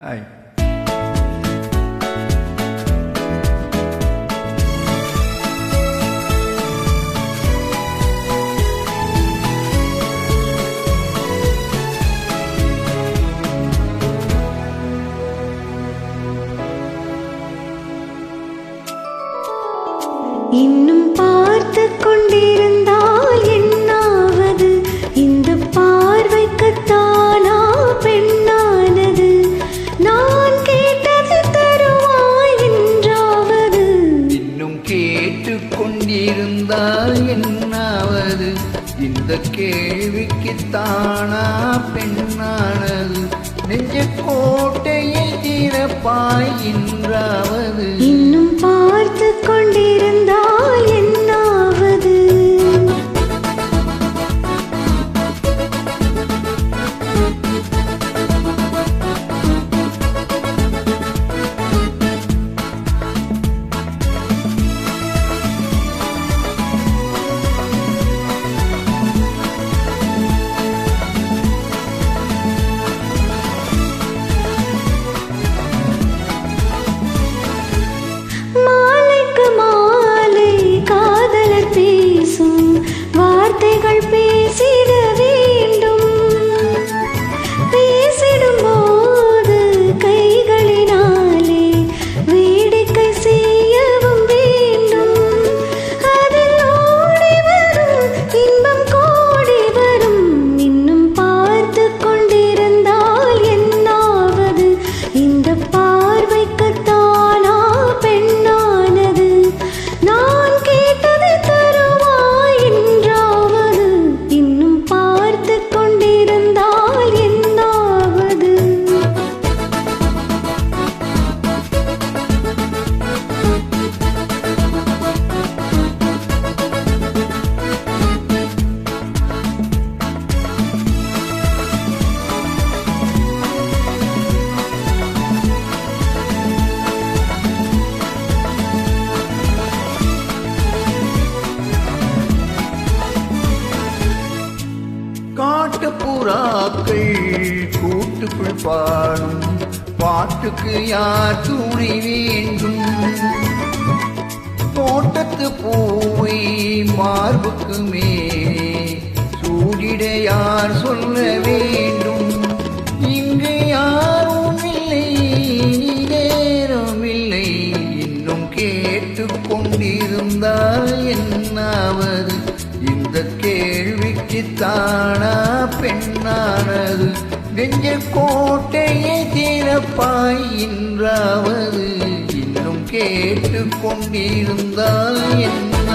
Hi இன்னும் பார்த்து இருந்தால் என்னாவது? இந்த கேள்விக்கு தானா பெண்ணானது? நெஞ்ச கோட்டையை திறப்பாய் என்றாவது இன்னும் வீட்டுக்குள் பாடும். பாட்டுக்கு யார் துணை வேண்டும் தோட்டத்து பூவை மார்புக்கு மேலே சூடிட யார் சொல்ல வேண்டும்? இங்கு யாரும் இல்லை நேரம் இல்லை. இன்னும் கேட்டு கொண்டிருந்தால் என்னாவது? இந்த கேள்விக்கு தானா பெண்ணானது? நெஞ்ச கோட்டையை தீரப்பாய் என்றாவது இன்னும் கேட்டு கொண்டிருந்தால் என்ன?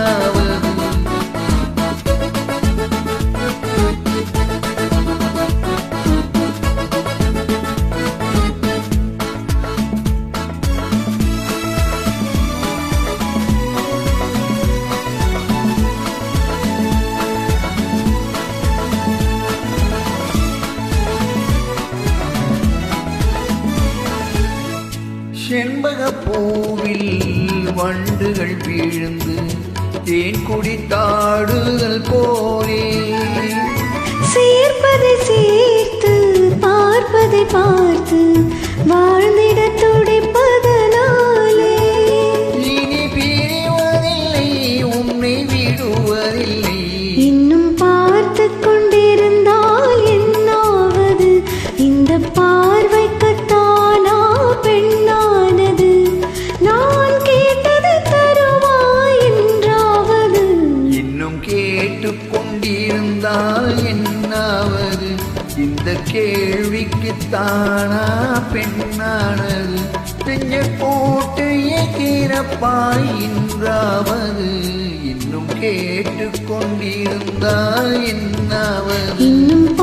பூவில் வண்டுகள் வீழ்ந்து தேன் குடித்தாடுதல் போலே. சேர்ப்பதை சேர்த்து பார்ப்பதை பார்த்து வாழ்ந்திட துடிப்பதனாலே. இனி பிரிவதில்லை உன்னை கொண்டிருந்தால் என்னாவது? இந்த கேள்விக்கு தானா பெண்ணானது? நெஞ்ச போட்டு திறப்பாய் என்றாவது இன்னும் கேட்டு கொண்டிருந்தால் என்னாவது? இன்னும்